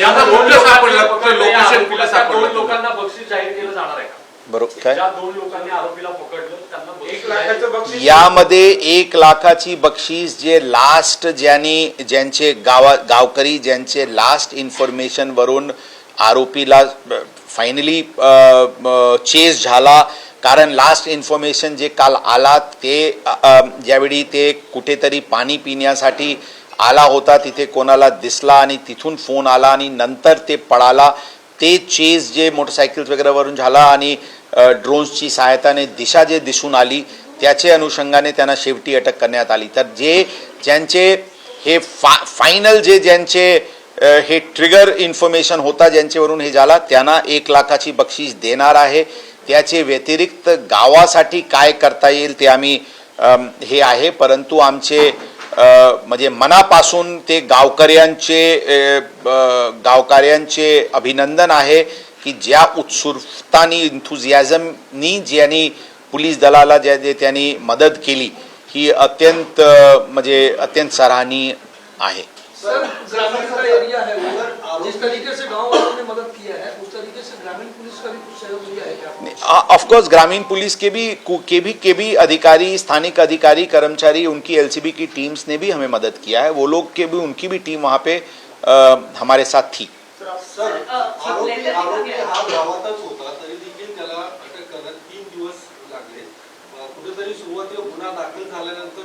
कुठलं सापडलं? फक्त लोकेशन कुठलं सापडलं दोन लोकांना बक्षीस जाहीर केलं जाणार आहे का? बरोबर. काय? ज्या दोन लोकांनी आरोपीला पकडलं त्यांना बक्षीस एक जाहीर- लाखाचं बक्षीस? यामध्ये एक लाखाची बक्षीस जे लास्ट ज्यांनी ज्यांचे गावा गावकरी ज्यांचे लास्ट इन्फॉर्मेशन वरून आरोपीला फायनली चेस झाला. कारण लास्ट इन्फॉर्मेशन जे काल आला ते ज्यावेळी ते कुठेतरी पाणी पिण्यासाठी आला होता तिथे कोणाला दिसला आणि तिथून फोन आला आणि नंतर ते पळाला. ते चेज जे मोटरसायकल्स वगैरेवरून झाला आणि ड्रोन्सची सहायताने दिशा जे दिसून आली त्याचे अनुषंगाने त्यांना शेवटी अटक करण्यात आली. तर जे ज्यांचे हे फा फायनल जे ज्यांचे हे ट्रिगर इन्फॉर्मेशन होता ज्यांच्यावरून हे झाला त्यांना एक लाखाची बक्षीस देणार आहे. त्याचे व्यतिरिक्त गावासाठी काय करता येईल ते आम्ही हे आहे. परंतु आमचे म्हणजे मनापासून ते गावकऱ्यांचे गावकऱ्यांचे अभिनंदन आहे की ज्या उत्सुकतानी इन्थुझियाझमनी ज्यांनी पोलीस दलाला ज्या जे त्यांनी मदत केली ही अत्यंत म्हणजे अत्यंत सराहनीय आहे. ऑफ़ कोर्स ग्रामीण पुलिस के भी के भी के भी अधिकारी स्थानिक अधिकारी कर्मचारी उनकी एलसीबी की टीम्स ने भी हमें मदद किया है। वो लोग के भी उनकी भी टीम वहाँ पे आ, हमारे साथ थी। सर कुठेतरी सुरुवातीला गुन्हा दाखल झाल्यानंतर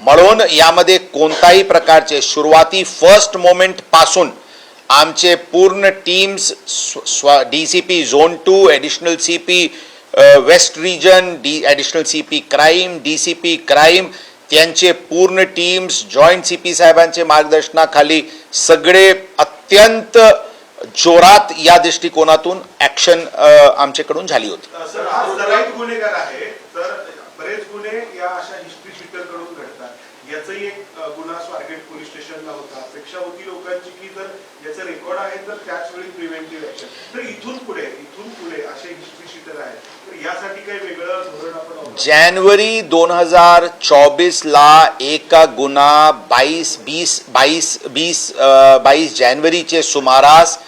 म्हणून यामध्ये कोणताही प्रकारचे सुरुवाती फर्स्ट मोमेंटपासून आमचे पूर्ण टीम्स स्व D C P zone two additional C P west region D additional C P crime D C P crime त्यांचे पूर्ण टीम्स जॉईंट सी पी साहेबांचे मार्गदर्शनाखाली सगळे अत्यंत जोरात या दृष्टिकोनातून ॲक्शन आमच्याकडून झाली होती. याचाही एक गुन्हा स्वारगेट पोलीस स्टेशनला होता. अपेक्षा होती लोकांची की जर याचं रेकॉर्ड आहे तर त्याच वेळी प्रिव्हेंटिव्ह ऍक्शन तर इथून पुढे इथून पुढे असे हिस्ट्री शीटर आहेत. तर यासाठी काही वेगळं धोरण आपण जानेवारी दोन हजार चौबीस ला एका गुन्हा बाईस बीस बाईस बीस बाईस जानेवारीचे सुमारास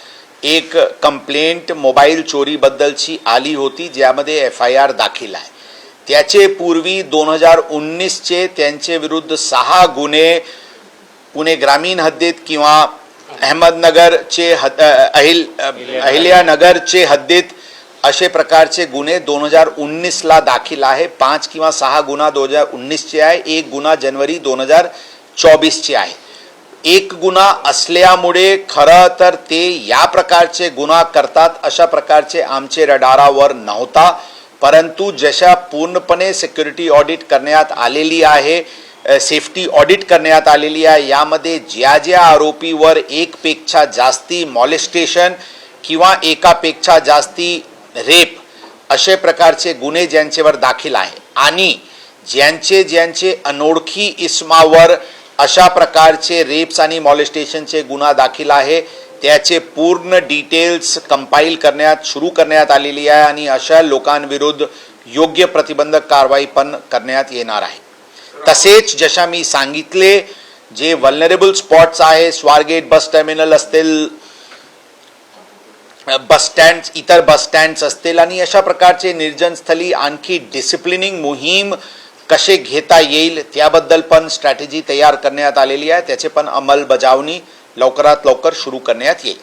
एक कंप्लेंट मोबाईल चोरीबद्दलची आली होती ज्यामध्ये एफ आय आर दाखल आहे. त्याचे पूर्वी दोन हजार उन्नीसचे त्यांचे विरुद्ध सहा गुन्हे पुणे ग्रामीण हद्दीत किंवा अहमदनगरचे हद अहिल अहिल्यानगरचे हद्दीत असे प्रकारचे गुन्हे दोन हजार उन्नीसला दाखल आहे. पाच किंवा सहा गुन्हा दोन हजार उन्नीसचे आहे. एक गुन्हा जनवरी दोन हजार चोवीसचे आहे. एक गुन्हा असल्यामुळे खरं तर ते या प्रकारचे गुन्हा करतात. अशा प्रकारचे आमचे रडारावर नव्हता. परंतु जशा पूर्णपणे सिक्युरिटी ऑडिट करण्यात आलेली आहे सेफ्टी ऑडिट करण्यात आलेली आहे यामध्ये ज्या ज्या आरोपीवर एकपेक्षा जास्ती मॉलेस्टेशन किंवा एकापेक्षा जास्ती रेप असे प्रकारचे गुन्हे ज्यांच्यावर दाखल आहे आणि ज्यांचे ज्यांचे अनोळखी इस्मावर अशा प्रकारचे रेप्स आणि मॉलेस्टेशनचे गुन्हा दाखल आहे त्याचे पूर्ण डिटेल्स कंपाईल करण्यात सुरू करण्यात आलेली आहे आणि अशा लोकांविरुद्ध योग्य प्रतिबंधक कारवाई पण करण्यात येणार आहे. तसेच जशा मी सांगितले जे वल्नरेबल स्पॉट्स आहे स्वारगेट बस टर्मिनल असतील बस स्टँड इतर बस स्टँड्स असतील आणि अशा प्रकारचे निर्जनस्थळी आणखी डिसिप्लिनिंग मोहीम कसे घेता येईल त्याबद्दल पण स्ट्रॅटेजी तयार करण्यात आलेली आहे. त्याचे पण अंमलबजावणी लवकरात लवकर सुरू करण्यात येईल.